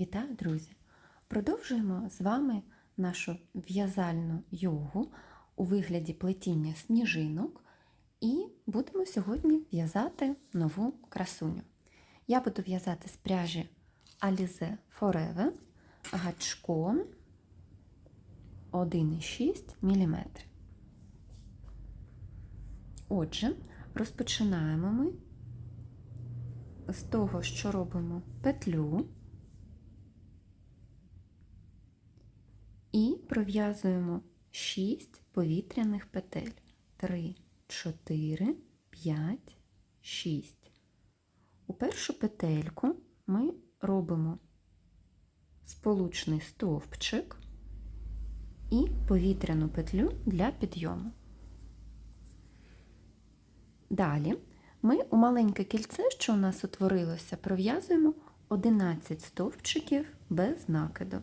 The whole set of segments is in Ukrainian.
Вітаю, друзі! Продовжуємо з вами нашу в'язальну йогу у вигляді плетіння сніжинок і будемо сьогодні в'язати нову красуню. Я буду в'язати з пряжі Alize Forever гачком 1,6 мм. Отже, розпочинаємо ми з того, що робимо петлю. І пров'язуємо 6 повітряних петель. 3, 4, 5, 6. У першу петельку ми робимо сполучний стовпчик і повітряну петлю для підйому. Далі ми у маленьке кільце, що у нас утворилося, пров'язуємо 11 стовпчиків без накиду.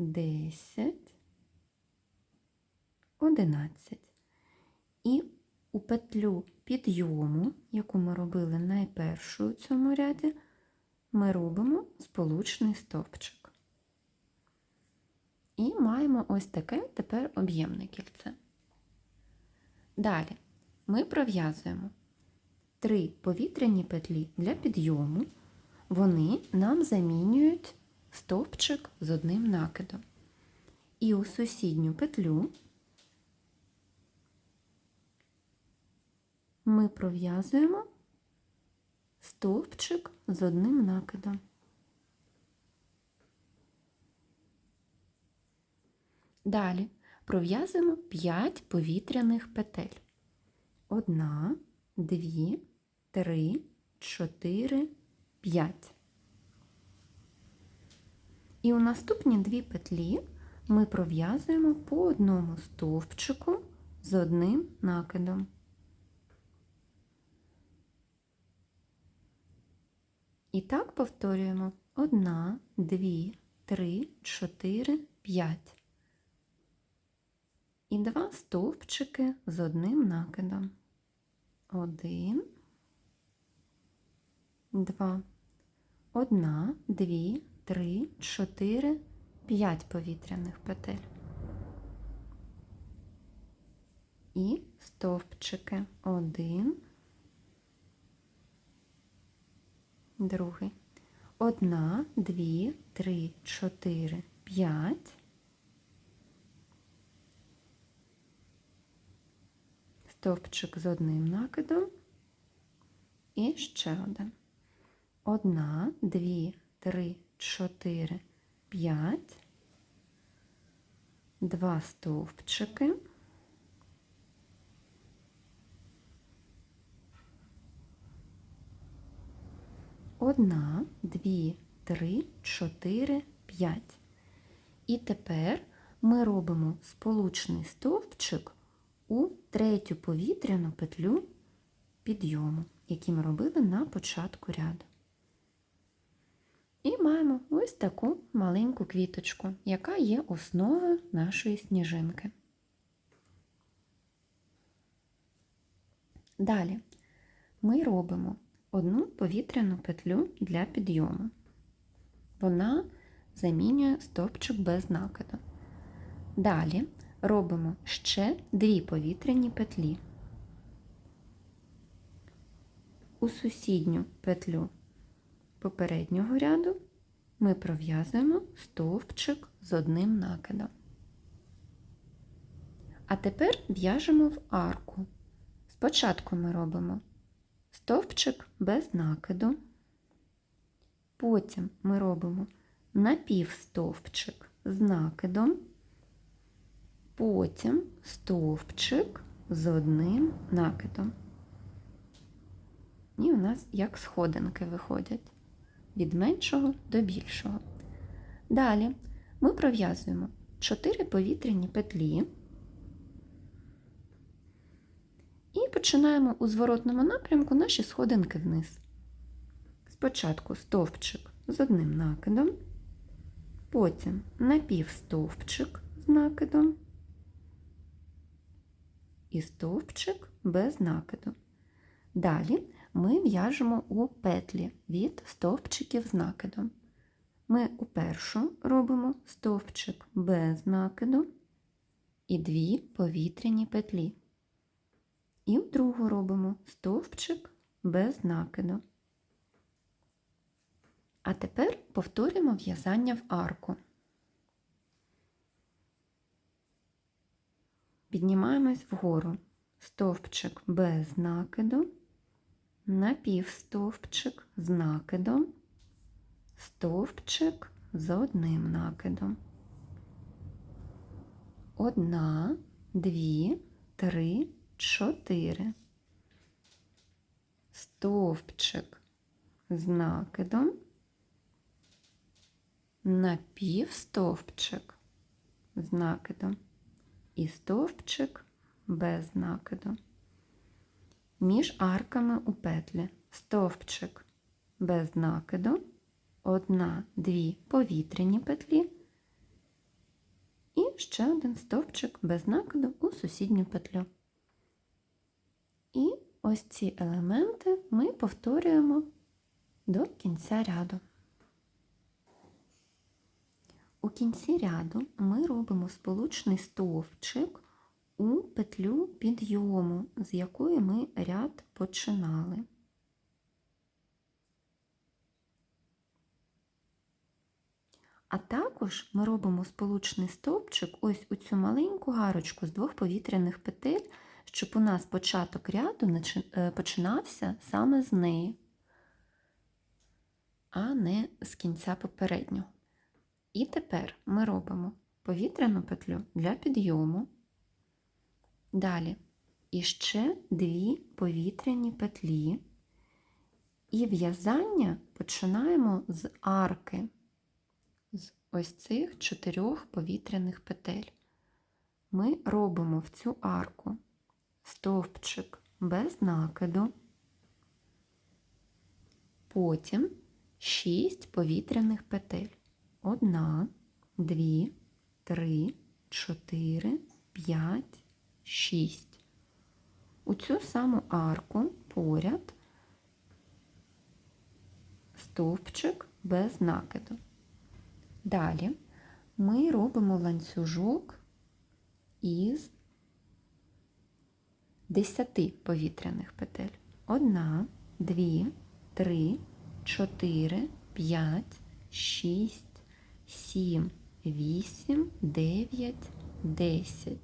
10, 11. І у петлю підйому, яку ми робили найпершу у цьому ряді, ми робимо сполучний стовпчик. І маємо ось таке тепер об'ємне кільце. Далі ми пров'язуємо три повітряні петлі для підйому, вони нам замінюють стовпчик з одним накидом. І у сусідню петлю ми пров'язуємо стовпчик з одним накидом. Далі пров'язуємо 5 повітряних петель. Одна, дві, три, чотири, п'ять. І у наступні дві петлі ми пров'язуємо по одному стовпчику з одним накидом. І так повторюємо одна, дві, три, чотири, п'ять. І два стовпчики з одним накидом. Один, два. Одна, дві, 3, 4, 5 повітряних петель. І стовпчики один, другий. Одна, дві, три, чотири, п'ять. Стовпчик з одним накидом. І ще один. Одна, дві, три, 4, 5, два стовпчики, одна, дві, три, чотири, п'ять. І тепер ми робимо сполучний стовпчик у третю повітряну петлю підйому, який ми робили на початку ряду. Маємо ось таку маленьку квіточку, яка є основою нашої сніжинки. Далі ми робимо одну повітряну петлю для підйому. Вона замінює стовпчик без накиду. Далі робимо ще дві повітряні петлі. У сусідню петлю попереднього ряду ми пров'язуємо стовпчик з одним накидом. А тепер в'яжемо в арку. Спочатку ми робимо стовпчик без накиду, потім ми робимо напівстовпчик з накидом, потім стовпчик з одним накидом. І у нас як сходинки виходять. Від меншого до більшого. Далі ми пров'язуємо 4 повітряні петлі і починаємо у зворотному напрямку наші сходинки вниз. Спочатку стовпчик з одним накидом, потім напівстовпчик з накидом і стовпчик без накиду. Далі ми в'яжемо у петлі від стовпчиків з накидом. Ми у першу робимо стовпчик без накиду і дві повітряні петлі. І в другу робимо стовпчик без накиду. А тепер повторюємо в'язання в арку. Піднімаємось вгору. Стовпчик без накиду, напівстовпчик з накидом, стовпчик з одним накидом. Одна, дві, три, чотири. Стовпчик з накидом, напівстовпчик з накидом і стовпчик без накиду. Між арками у петлі стовпчик без накиду, одна-дві повітряні петлі і ще один стовпчик без накиду у сусідню петлю. І ось ці елементи ми повторюємо до кінця ряду. У кінці ряду ми робимо сполучний стовпчик у петлю підйому, з якої ми ряд починали. А також ми робимо сполучний стовпчик ось у цю маленьку гарочку з двох повітряних петель, щоб у нас початок ряду е, починався саме з неї, а не з кінця попереднього. І тепер ми робимо повітряну петлю для підйому. Далі іще дві повітряні петлі. І в'язання починаємо з арки, з ось цих чотирьох повітряних петель. Ми робимо в цю арку стовпчик без накиду, потім 6 повітряних петель. Одна, дві, три, чотири, п'ять, шість. У цю саму арку поряд стовпчик без накиду. Далі ми робимо ланцюжок із 10 повітряних петель. Одна, дві, три, чотири, п'ять, шість. 7, 8, 9, 10.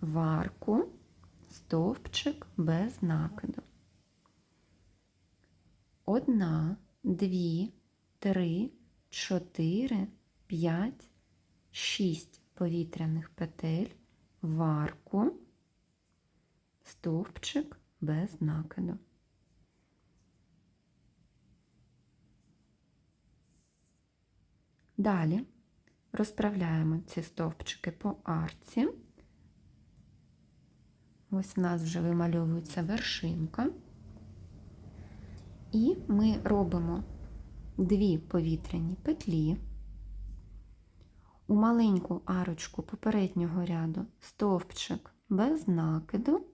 В арку стовпчик без накиду. Одна, дві, три, чотири, п'ять, шість повітряних петель в арку, стовпчик без накиду. Далі розправляємо ці стовпчики по арці. Ось у нас вже вимальовується вершинка. І ми робимо дві повітряні петлі. У маленьку арочку попереднього ряду стовпчик без накиду.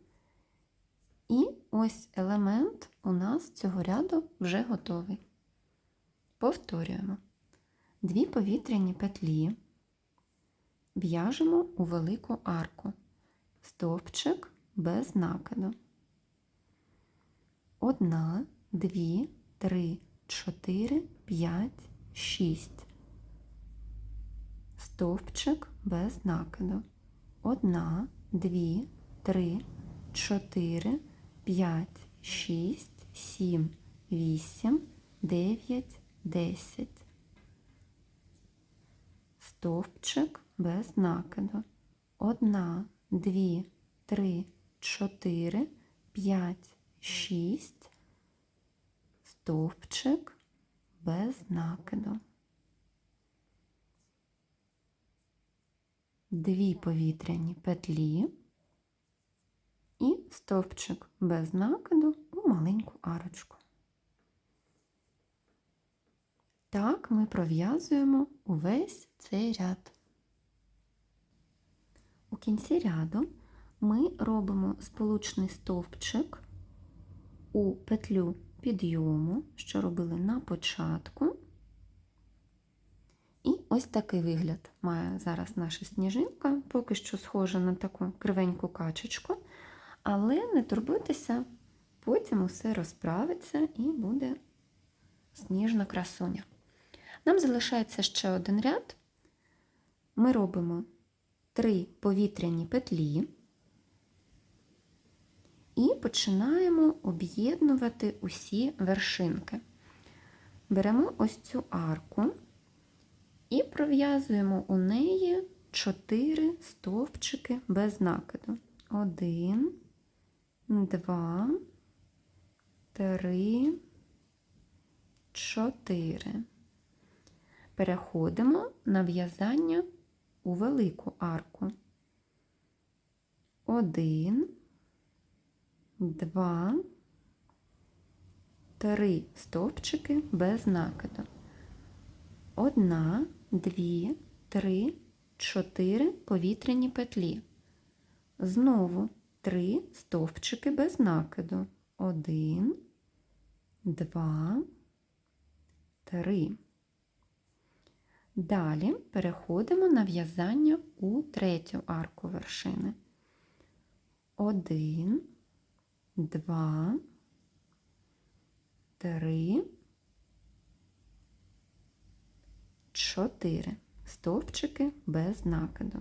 І ось елемент у нас цього ряду вже готовий. Повторюємо дві повітряні петлі, в'яжемо у велику арку, стовпчик без накиду. Одна, дві, три, чотири, п'ять, шість. Стовпчик без накиду. Одна, дві, три, чотири, п'ять, шість, сім, вісім, дев'ять, десять стовпчик без накиду. Одна, дві, три, чотири, п'ять, шість, стовпчик без накиду. Дві повітряні петлі і стовпчик без накиду у маленьку арочку. Так ми пров'язуємо увесь цей ряд. У кінці ряду ми робимо сполучний стовпчик у петлю підйому, що робили на початку. І ось такий вигляд має зараз наша сніжинка, поки що схожа на таку кривеньку качечку, але не турбуйтеся, потім усе розправиться і буде сніжна красуня. Нам залишається ще один ряд. Ми робимо три повітряні петлі і починаємо об'єднувати усі вершинки. Беремо ось цю арку і пров'язуємо у неї 4 стовпчики без накиду. Один, два, три, чотири. Переходимо на в'язання у велику арку. Один, два, три стовпчики без накиду. Одна, дві, три, чотири повітряні петлі. Знову три стовпчики без накиду. Один, два, три. Далі переходимо на в'язання у третю арку вершини. Один, два, три, чотири. Стовпчики без накиду.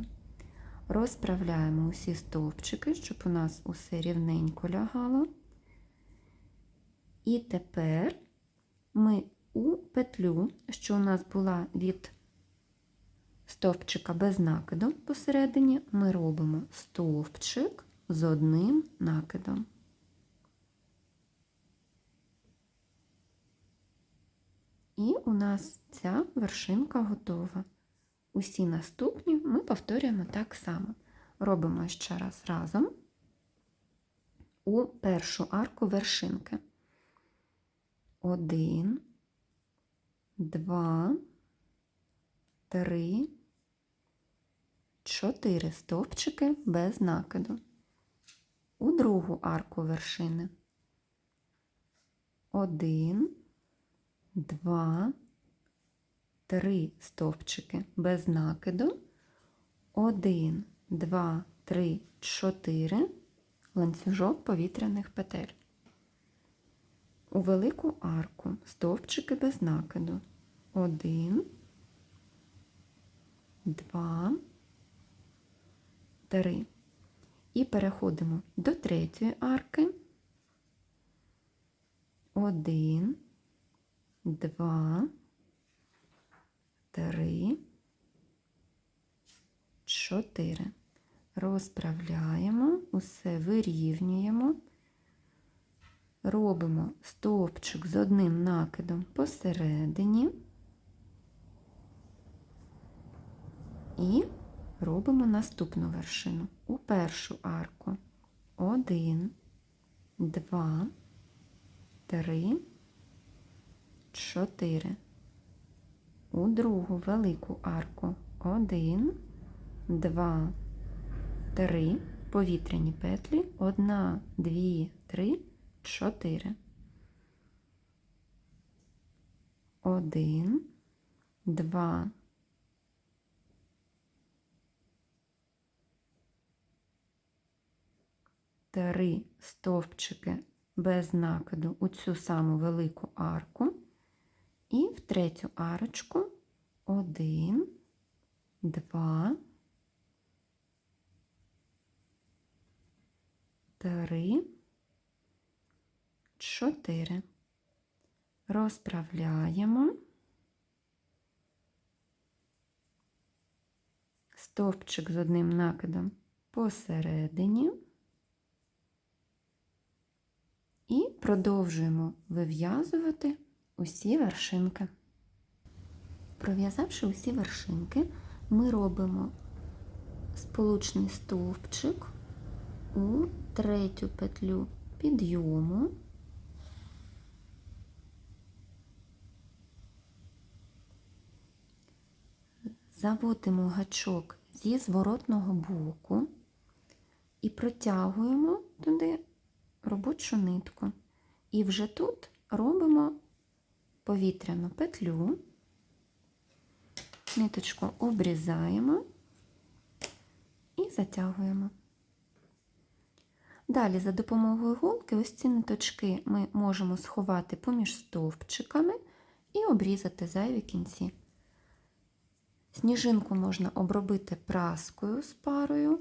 Розправляємо усі стовпчики, щоб у нас усе рівненько лягало. І тепер ми у петлю, що у нас була від стовпчика без накиду посередині, ми робимо стовпчик з одним накидом. І у нас ця вершинка готова. Усі наступні ми повторюємо так само. Робимо ще раз разом у першу арку вершинки. Один, два, три, чотири стовпчики без накиду. У другу арку вершини. Один, два, три стовпчики без накиду. Один, два, три, чотири ланцюжок повітряних петель. У велику арку стовпчики без накиду. Один, два, три. І переходимо до третьої арки. Один, два, три, чотири. Розправляємо, усе вирівнюємо, робимо стовпчик з одним накидом посередині. І робимо наступну вершину. У першу арку. Один, два, три, чотири. У другу велику арку. Один, два, три. Повітряні петлі. Одна, дві, три, чотири. Один, два, три стовпчики без накиду у цю саму велику арку. І в третю арочку один, два, три, чотири. Розправляємо. Стовпчик з одним накидом посередині. І продовжуємо вив'язувати усі вершинки. Пров'язавши усі вершинки, ми робимо сполучний стовпчик у третю петлю підйому. Заводимо гачок зі зворотного боку і протягуємо туди робочу нитку. І вже тут робимо повітряну петлю, ниточку обрізаємо і затягуємо. Далі, за допомогою голки, ось ці ниточки ми можемо сховати поміж стовпчиками і обрізати зайві кінці. Сніжинку можна обробити праскою з парою,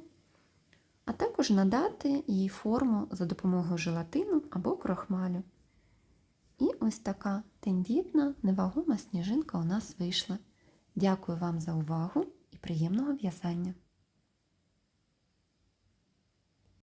а також надати їй форму за допомогою желатину або крохмалю. І ось така тендітна, невагома сніжинка у нас вийшла. Дякую вам за увагу і приємного в'язання!